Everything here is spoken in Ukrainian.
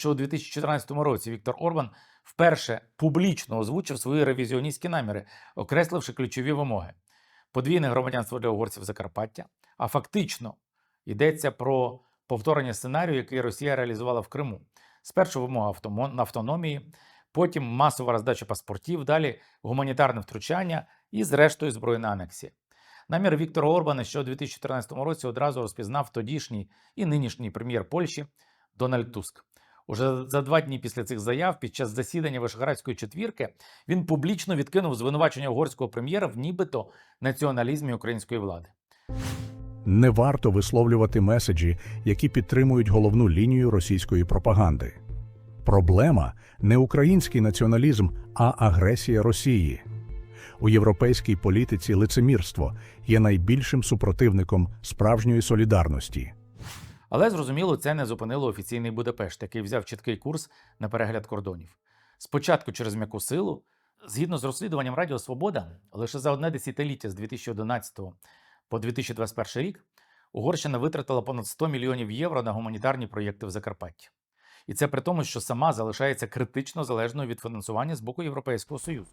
що у 2014 році Віктор Орбан вперше публічно озвучив свої ревізіоністські наміри, окресливши ключові вимоги: подвійне громадянство для угорців Закарпаття, а фактично йдеться про повторення сценарію, який Росія реалізувала в Криму. Спершу вимога автономії, потім масова роздача паспортів, далі гуманітарне втручання і, зрештою, збройна анексія. Намір Віктора Орбана, що у 2014 році одразу розпізнав тодішній і нинішній прем'єр Польщі Дональд Туск. Уже за два дні після цих заяв, під час засідання Вишградської четвірки, він публічно відкинув звинувачення угорського прем'єра в нібито націоналізмі української влади. Не варто висловлювати меседжі, які підтримують головну лінію російської пропаганди. Проблема не український націоналізм, а агресія Росії. У європейській політиці лицемірство є найбільшим супротивником справжньої солідарності. Але зрозуміло, це не зупинило офіційний Будапешт, який взяв чіткий курс на перегляд кордонів. Спочатку через м'яку силу, згідно з розслідуванням Радіо Свобода, лише за одне десятиліття з 2011 по 2021 рік Угорщина витратила понад 100 мільйонів євро на гуманітарні проєкти в Закарпатті. І це при тому, що сама залишається критично залежною від фінансування з боку Європейського Союзу.